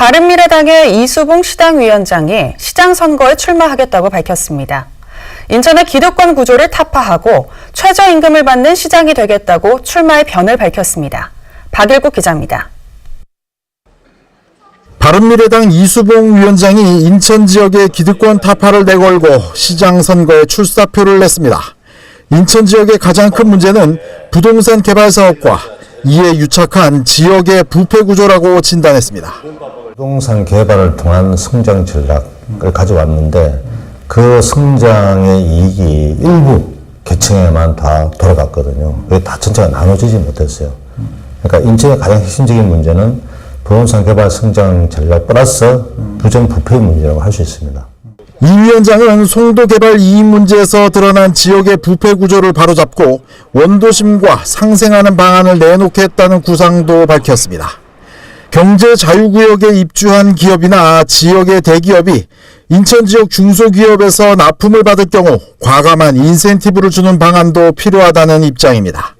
바른미래당의 이수봉 시당위원장이 시장 선거에 출마하겠다고 밝혔습니다. 인천의 기득권 구조를 타파하고 최저임금을 받는 시장이 되겠다고 출마의 변을 밝혔습니다. 박일국 기자입니다. 바른미래당 이수봉 위원장이 인천 지역의 기득권 타파를 내걸고 시장 선거에 출사표를 냈습니다. 인천 지역의 가장 큰 문제는 부동산 개발 사업과 이에 유착한 지역의 부패 구조라고 진단했습니다. 부동산 개발을 통한 성장 전략을 가져왔는데 그 성장의 이익이 일부 계층에만 다 돌아갔거든요. 그게 다 전체가 나눠지지 못했어요. 그러니까 인천의 가장 핵심적인 문제는 부동산 개발 성장 전략 플러스 부정 부패 문제라고 할 수 있습니다. 이 위원장은 송도 개발 이익 문제에서 드러난 지역의 부패 구조를 바로잡고 원도심과 상생하는 방안을 내놓겠다는 구상도 밝혔습니다. 경제 자유구역에 입주한 기업이나 지역의 대기업이 인천 지역 중소기업에서 납품을 받을 경우 과감한 인센티브를 주는 방안도 필요하다는 입장입니다.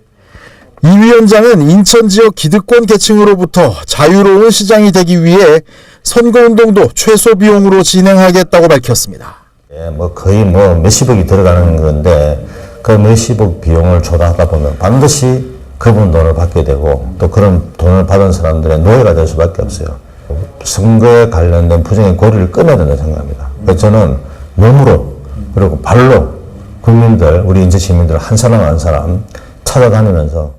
이 위원장은 인천 지역 기득권 계층으로부터 자유로운 시장이 되기 위해 선거운동도 최소 비용으로 진행하겠다고 밝혔습니다. 예, 뭐 거의 뭐 몇십억이 들어가는 건데 그 몇십억 비용을 조달하다 보면 반드시 그분 돈을 받게 되고 또 그런 돈을 받은 사람들의 노예가 될 수밖에 없어요. 선거에 관련된 부정의 고리를 끊어야 된다고 생각합니다. 그래서 저는 몸으로 그리고 발로 국민들 우리 인제 시민들 한 사람 한 사람 찾아다니면서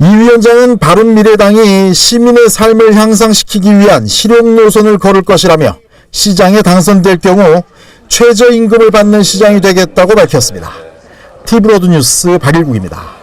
이 위원장은 바른미래당이 시민의 삶을 향상시키기 위한 실용 노선을 걸을 것이라며 시장에 당선될 경우 최저임금을 받는 시장이 되겠다고 밝혔습니다. 티브로드 뉴스 박일국입니다.